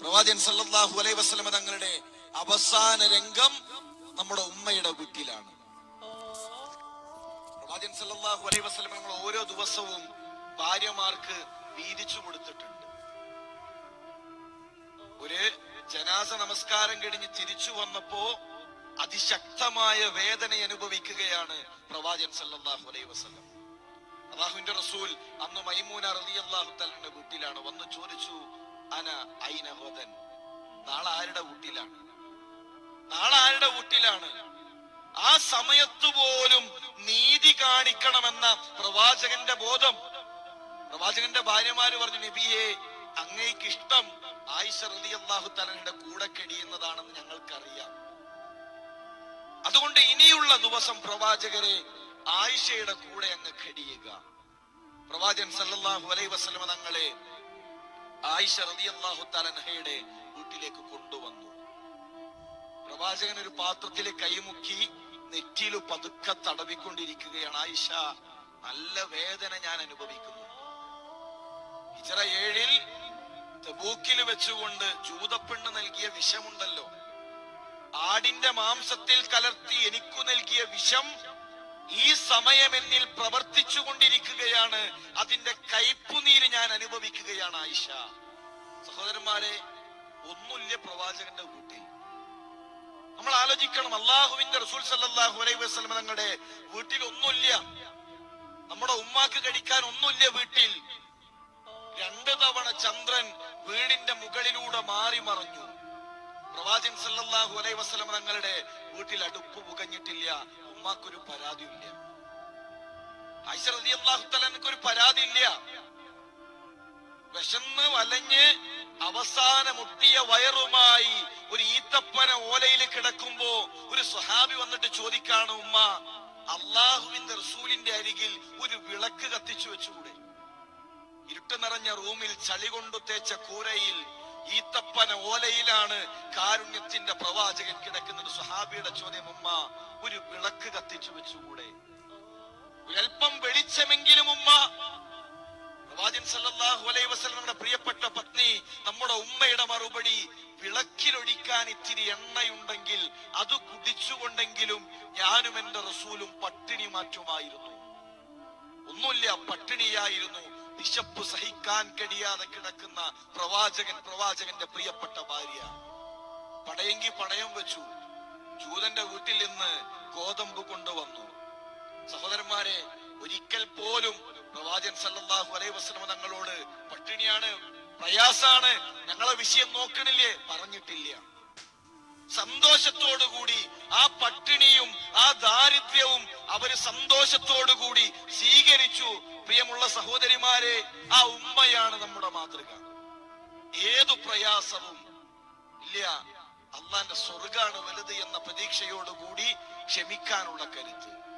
പ്രവാചകൻ സല്ലല്ലാഹു അലൈഹി വസല്ലമ തങ്ങളുടെ അവസാന രംഗം നമ്മുടെ ഉമ്മയുടെ വീട്ടിലാണ് പ്രവാചകൻ സല്ലല്ലാഹു അലൈഹി വസല്ലമ നമ്മൾ ഓരോ ദിവസവും ഭാര്യമാർക്ക് വീതിച്ചു കൊടുത്തിട്ടുണ്ട്. ഒരു ജനാസ നമസ്കാരം കഴിഞ്ഞ് തിരിച്ചു വന്നപ്പോ അതിശക്തമായ വേദന അനുഭവിക്കുകയാണ് പ്രവാചകൻ സല്ലല്ലാഹു അലൈഹി വസല്ലം. അള്ളാഹുവിന്റെ റസൂൽ അന്ന് മൈമൂന റളിയല്ലാഹു തആലയുടെ വീട്ടിലാണ് വന്ന് ചോദിച്ചു അന ഐന ഹോദൻ നാളെ ആരുടെ വീട്ടിലാണ് നാളെ ആരുടെ വീട്ടിലാണ് ആ സമയത്ത് പോലും നീതി കാണിക്കണമെന്ന പ്രവാചകന്റെ ബോധം. പ്രവാചകന്റെ ഭാര്യമാര് പറഞ്ഞു നബിയെ അങ്ങേക്ക് ഇഷ്ടം ആയിഷ തആലയുടെ കൂടെ കെടിയുന്നതാണെന്ന് ഞങ്ങൾക്കറിയാം. അതുകൊണ്ട് ഇനിയുള്ള ദിവസം പ്രവാചകരെ ആയിഷയുടെ കൂടെ അങ്ങ് ഘടിയുക പ്രവാചകൻ സല്ലാഹു അലൈഹി വസല്ലമ തങ്ങളെ ആയിഷ റളിയല്ലാഹു തആലയുടെ വീട്ടിലേക്ക് കൊണ്ടുവന്നു. പ്രവാചകൻ ഒരു പാത്രത്തിൽ കൈമുക്കി നെറ്റിയിൽ പതുക്കെ തടവിക്കൊണ്ടിരിക്കുകയാണ്. ആയിഷ നല്ല വേദന ഞാൻ അനുഭവിക്കുന്നു. ഇത്ര ഏഴിൽ തബൂക്കിൽ വെച്ചുകൊണ്ട് ജൂതപ്പെണ്ണ് നൽകിയ വിഷമുണ്ടല്ലോ. ആടിന്റെ മാംസത്തിൽ കലർത്തി എനിക്കു നൽകിയ വിഷം ഈ സമയമെന്നിൽ പ്രവർത്തിച്ചു കൊണ്ടിരിക്കുകയാണ് അതിന്റെ കയ്പുനീര് ഞാൻ അനുഭവിക്കുകയാണ് ആയിഷ. സഹോദരന്മാരെ ഒന്നുമില്ല പ്രവാചകന്റെ വീട്ടിൽ നമ്മൾ ആലോചിക്കണം അള്ളാഹുവിന്റെ റസൂൽ സല്ലാഹു അലൈഹി വസല്ലം തങ്ങളുടെ വീട്ടിൽ ഒന്നുമില്ല നമ്മുടെ ഉമ്മാക്ക് കഴിക്കാൻ ഒന്നുമില്ല വീട്ടിൽ രണ്ട് തവണ ചന്ദ്രൻ വീടിന്റെ മുകളിലൂടെ മാറി മറഞ്ഞു. പ്രവാചകൻ സല്ലാഹു അലൈഹി വസല്ലം തങ്ങളുടെ വീട്ടിൽ അടുപ്പ് പുകഞ്ഞിട്ടില്ല ഉമ്മാക്കൊരു പരാതിയില്ല ആയിഷ റളിയല്ലാഹു വിശന്ന് വലഞ്ഞ് അവസാന മുട്ടിയ വയറുമായി ഒരു ഈത്തപ്പന ഓലയിൽ കിടക്കുമ്പോ ഒരു സ്വഹാബി വന്നിട്ട് ചോദിക്കാണ് ഉമ്മ അള്ളാഹുവിന്റെ റസൂലിന്റെ അരികിൽ ഒരു വിളക്ക് കത്തിച്ചു വെച്ചുകൂടെ? ഇരുട്ട് നിറഞ്ഞ റൂമിൽ ചളി കൊണ്ടു തേച്ച കൂരയിൽ ഈത്തപ്പന ഓലയിലാണ് കാരുണ്യത്തിന്റെ പ്രവാചകൻ കിടക്കുന്നത്. സുഹാബിയുടെ ചോദ്യം ഉമ്മ ഒരു വിളക്ക് കത്തിച്ചു വെച്ചുകൂടെ? ഒരൽപ്പം വെളിച്ചമെങ്കിലും വിളക്കിലൊഴിക്കാൻ ഇത്തിരി എണ്ണയുണ്ടെങ്കിൽ അത് കുടിച്ചുകൊണ്ടെങ്കിലും ഞാനും എന്റെ റസൂലും പട്ടിണി മാറ്റുമായിരുന്നു. ഒന്നുമില്ല പട്ടിണിയായിരുന്നു. വിശപ്പ് സഹിക്കാൻ കഴിയാതെ കിടക്കുന്ന പ്രവാചകൻ പ്രവാചകന്റെ പ്രിയപ്പെട്ട ഭാര്യ. പടയെങ്കി പടയം വെച്ചു. ജൂതന്റെ വീട്ടിൽ നിന്ന് ഗോതമ്പ് കൊണ്ടുവന്നു. സഹോദരന്മാരെ ഒരിക്കൽ പോലും പ്രവാചകൻ സല്ലാഹു അലൈഹി വസല്ലം തങ്ങളോട് പട്ടിണിയാണ് പ്രയാസാണ്. ഞങ്ങളെ വിഷയം നോക്കണില്ലേ? പറഞ്ഞിട്ടില്ല. സന്തോഷത്തോടുകൂടി ആ പട്ടിണിയും ആ ദാരിദ്ര്യവും അവർ സന്തോഷത്തോടുകൂടി സ്വീകരിച്ചു. പ്രിയമുള്ള സഹോദരിമാരെ ആ ഉമ്മയാണ് നമ്മുടെ മാതൃക. ഏതു പ്രയാസവും ഇല്ല. അള്ളാന്റെ സ്വർഗാണ് വലുത് എന്ന പ്രതീക്ഷയോടുകൂടി ക്ഷമിക്കാനുള്ള കരുത്ത്.